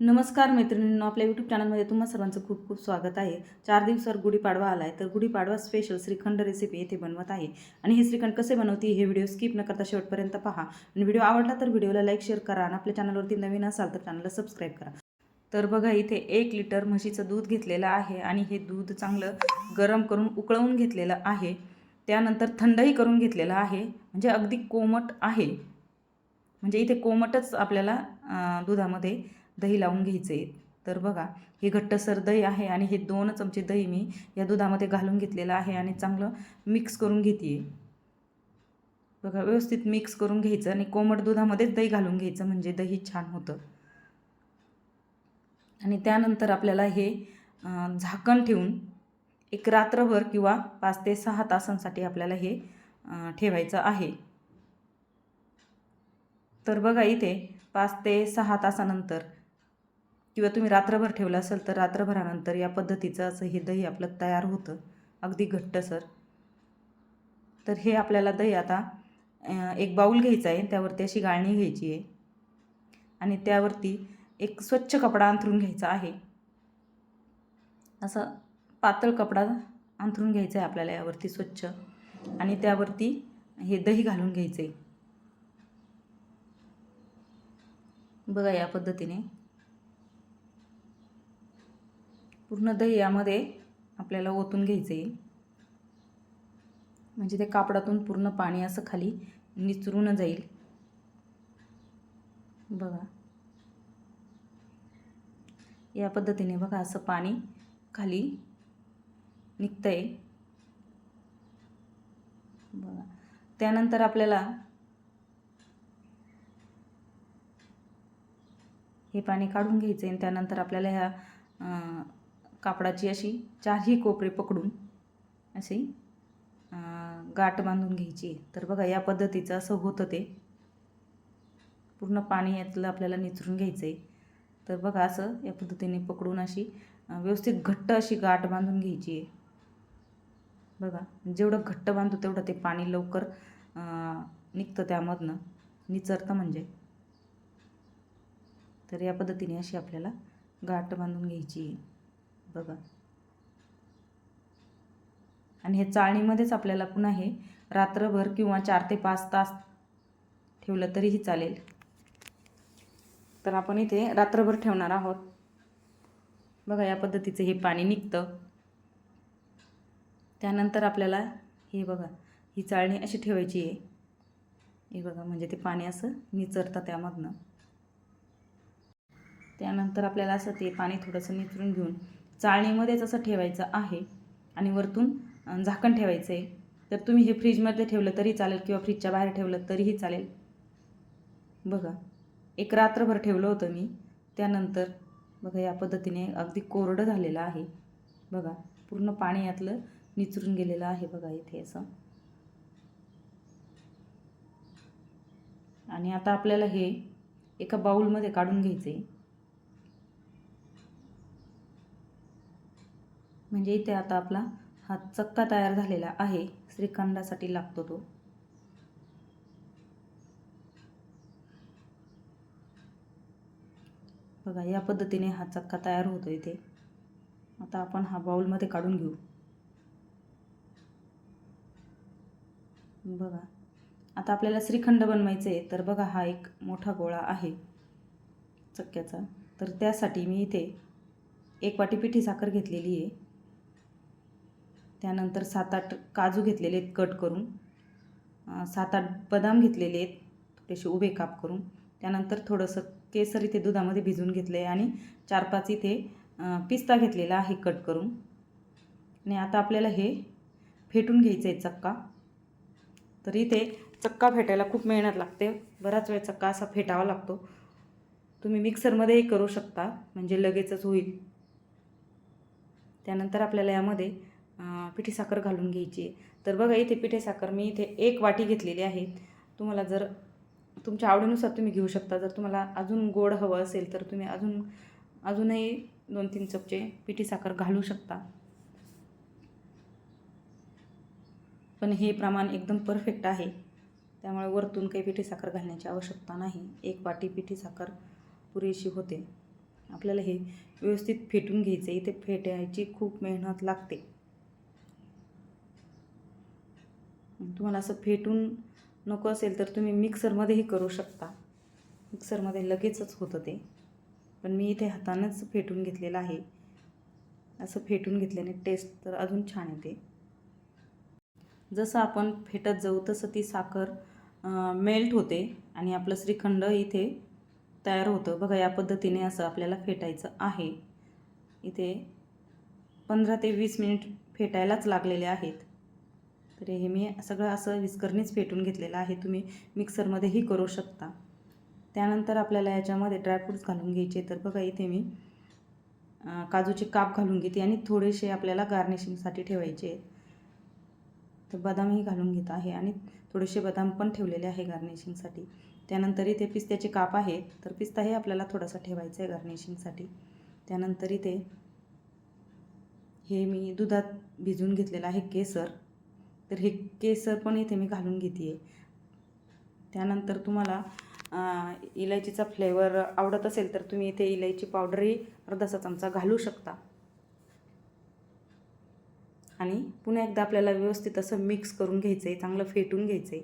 नमस्कार मैत्रिणींनो आपल्या यूट्यूब चॅनलमध्ये तुम्हा सर्वांचं खूप खूप स्वागत आहे. चार दिवसावर गुढीपाडवा आला आहे तर गुढीपाडवा स्पेशल श्रीखंड रेसिपी येथे बनवत आहे. आणि हे श्रीखंड कसे बनवते हे व्हिडिओ स्किप न करता शेवटपर्यंत पहा. आणि व्हिडिओ आवडला तर व्हिडिओला लाईक शेअर करा आणि आपल्या चॅनलवरती नवीन असाल तर चॅनलला सबस्क्राईब करा. तर बघा इथे एक लिटर म्हशीचं दूध घेतलेलं आहे आणि हे दूध चांगलं गरम करून उकळवून घेतलेलं आहे. त्यानंतर थंडही करून घेतलेलं आहे. म्हणजे अगदी कोमट आहे. म्हणजे इथे कोमटच आपल्याला दुधामध्ये दही लावून घ्यायचे. तर बघा हे घट्टसर दही आहे आणि हे दोन चमचे दही मी या दुधामध्ये घालून घेतलेलं आहे आणि चांगलं मिक्स करून घेते बघा व्यवस्थित मिक्स करून घ्यायचं आणि कोमट दुधामध्येच दही घालून घ्यायचं म्हणजे दही छान होतं. आणि त्यानंतर आपल्याला हे झाकण ठेवून एक रात्रभर किंवा पाच ते सहा तासांसाठी आपल्याला हे ठेवायचं आहे. तर बघा इथे पाच ते सहा तासानंतर किंवा तुम्ही रात्रभर ठेवलं असेल तर रात्रभरानंतर या पद्धतीचं असं हे दही आपलं तयार होतं. अगदी घट्टसर तर हे आपल्याला दही आता एक बाऊल घ्यायचा आहे. त्यावरती अशी गाळणी घ्यायची आहे. आणि त्यावरती एक स्वच्छ कपडा अंथरून घ्यायचा आहे. असा पातळ कपडा अंथरून घ्यायचा आहे आपल्याला यावरती स्वच्छ. आणि त्यावरती हे दही घालून घ्यायचं आहे बघा या पद्धतीने. पूर्ण दह्यामध्ये आपल्याला ओतून घ्यायचं आहे. म्हणजे ते कापडातून पूर्ण पाणी असं खाली निचरून जाईल. बघा. या पद्धतीने बघा असं पाणी खाली निघतंय. बघा. त्यानंतर आपल्याला हे पाणी काढून घ्यायचं आहे आणि त्यानंतर आपल्याला ह्या कापडाची अशी चारही कोपरे पकडून अशी गाठ बांधून घ्यायची. आहे. तर बघा या पद्धतीचं असं होतं ते. पूर्ण पाणी यातलं आपल्याला निचरून घ्यायचं आहे तर बघा असं या पद्धतीने पकडून अशी व्यवस्थित घट्ट अशी गाठ बांधून घ्यायची. आहे बघा जेवढं घट्ट बांधतो तेवढं ते पाणी लवकर निघतं त्यामधनं. निचरतं म्हणजे. तर या पद्धतीने अशी आपल्याला गाठ बांधून घ्यायची. आहे बघा. आणि हे चाळणीमध्येच आपल्याला पुन्हा हे रात्रभर किंवा चार ते पाच तास ठेवलं तरीही चालेल. तर आपण इथे रात्रभर ठेवणार आहोत. बघा या पद्धतीचं हे पाणी निघतं. त्यानंतर आपल्याला हे बघा ही चाळणी अशी ठेवायची आहे. हे बघा म्हणजे ते पाणी असं निचरतं त्यामधनं. त्यानंतर आपल्याला असं ते पाणी थोडंसं निचरून घेऊन चाळणीमध्येच असं ठेवायचं आहे आणि वरतून झाकण ठेवायचं आहे तर तुम्ही हे फ्रीजमध्ये ठेवलं तरी चालेल किंवा फ्रीजच्या बाहेर ठेवलं तरीही चालेल. बघा एक रात्रभर ठेवलं होतं मी. त्यानंतर बघा या पद्धतीने अगदी कोरडं झालेलं आहे. बघा पूर्ण पाणी यातलं निचरून गेलेलं आहे बघा इथे असं. आणि आता आपल्याला हे एका बाऊलमध्ये काढून घ्यायचं आहे म्हणजे इथे आता आपला हा चक्का तयार झालेला आहे. श्रीखंडासाठी लागतो तो. बघा या पद्धतीने हा चक्का तयार होतो इथे. आता आपण हा बाऊलमध्ये काढून घेऊ. बघा आता आपल्याला श्रीखंड बनवायचं आहे तर बघा हा एक मोठा गोळा आहे चक्क्याचा. तर त्यासाठी मी इथे एक वाटी पिठी साखर घेतलेली आहे. त्यानंतर सात आठ काजू घेतलेले आहेत कट करून. सात आठ बदाम घेतलेले आहेत थोडेसे उभे काप करून. त्यानंतर थोडंसं केसर इथे दुधामध्ये भिजवून घेतलं आहे आणि चार पाच इथे पिस्ता घेतलेला आहे कट करून. आणि आता आपल्याला हे फेटून घ्यायचं आहे चक्का. तर इथे चक्का फेटायला खूप मेहनत लागते. बराच वेळ चक्का असा फेटावा लागतो. तुम्ही मिक्सरमध्येही करू शकता म्हणजे लगेचच होईल. त्यानंतर आपल्याला यामध्ये पिठी साखर घालून घ्यायची. आहे तर बघा इथे पिठी साखर मी इथे एक वाटी घेतलेली आहे. तुम्हाला जर तुमच्या आवडीनुसार तुम्ही घेऊ शकता. जर तुम्हाला अजून गोड हवं असेल तर तुम्ही अजून अजूनही दोन तीन चमचे पिठी साखर घालू शकता. पण हे प्रमाण एकदम परफेक्ट आहे. त्यामुळे वरतून काही पिठी साखर घालण्याची आवश्यकता नाही. एक वाटी पिठी साखर पुरेशी होते. आपल्याला हे व्यवस्थित फेटून घ्यायचं इथे फेटायची खूप मेहनत लागते. तुम्हाला असं फेटून नको असेल तर तुम्ही मिक्सरमध्येही करू शकता. मिक्सरमध्ये लगेचच होतं ते. पण मी इथे हातानंच फेटून घेतलेलं आहे. असं फेटून घेतल्याने टेस्ट तर अजून छान येते. जसं आपण फेटत जाऊ तसं ती साखर मेल्ट होते आणि आपलं श्रीखंड इथे तयार होतं. बघा या पद्धतीने असं आपल्याला फेटायचं आहे. इथे पंधरा ते वीस मिनिट फेटायलाच लागलेले आहेत. तर हे मी सगळं असं विस्करणीच फेटून घेतलेलं आहे. तुम्ही मिक्सरमध्येही करू शकता. त्यानंतर आपल्याला याच्यामध्ये ड्रायफ्रूट्स घालून घ्यायचे. तर बघा इथे मी काजूचे काप घालून घेते आणि थोडेसे आपल्याला गार्निशिंगसाठी ठेवायचे. आहेत तर बदामही घालून घेत आहे आणि थोडेसे बदाम पण ठेवलेले आहे गार्निशिंगसाठी त्यानंतर इथे पिस्त्याचे काप आहेत. तर पिस्ताही आपल्याला थोडासा ठेवायचा आहे गार्निशिंगसाठी त्यानंतर इथे हे मी दुधात भिजवून घेतलेलं आहे केसर. तर हे केसर पण इथे मी घालून घेते आहे त्यानंतर तुम्हाला इलायचीचा फ्लेवर आवडत असेल तर तुम्ही इथे इलायची पावडरही अर्धासा चमचा घालू शकता. आणि पुन्हा एकदा आपल्याला व्यवस्थित असं मिक्स करून घ्यायचं आहे चांगलं फेटून घ्यायचं आहे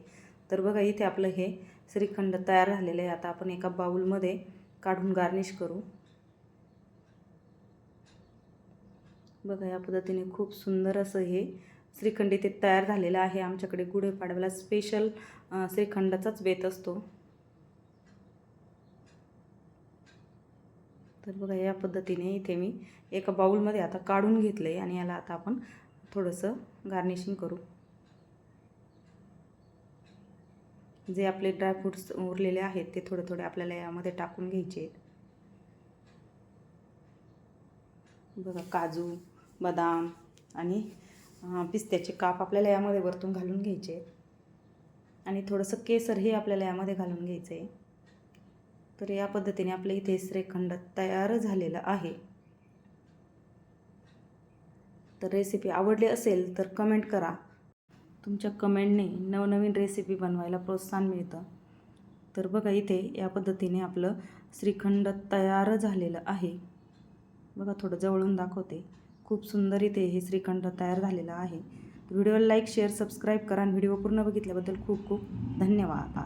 तर बघा इथे आपलं हे श्रीखंड तयार झालेलं आहे. आता आपण एका बाऊलमध्ये काढून गार्निश करू. बघा या पद्धतीने खूप सुंदर असं हे श्रीखंड इथे तयार झालेलं आहे. आमच्याकडे गुढेपाडव्याला स्पेशल श्रीखंडाचाच बेत असतो. तर बघा या पद्धतीने इथे मी एका बाऊलमध्ये आता काढून घेतलं आहे आणि याला आता आपण थोडंसं गार्निशिंग करू. जे आपले ड्रायफ्रूट्स उरलेले आहेत ते थोडे थोडे आपल्याला यामध्ये टाकून घ्यायचे आहेत. बघा काजू बदाम आणि पिस्त्याचे काप आपल्याला यामध्ये वरतून घालून घ्यायचे. आणि थोडंसं केसरही आपल्याला यामध्ये घालून घ्यायचं आहे तर या पद्धतीने आपलं इथे श्रीखंड तयार झालेलं आहे. तर रेसिपी आवडली असेल तर कमेंट करा. तुमच्या कमेंटने नवनवीन रेसिपी बनवायला प्रोत्साहन मिळतं. तर बघा इथे या पद्धतीने आपलं श्रीखंड तयार झालेलं आहे. बघा थोडं जवळून दाखवते. खूप सुंदर इथे हे श्रीखंड तयार झालेलं आहे. व्हिडिओला लाईक शेअर सबस्क्राईब करा आणि व्हिडिओ पूर्ण बघितल्याबद्दल खूप खूप धन्यवाद.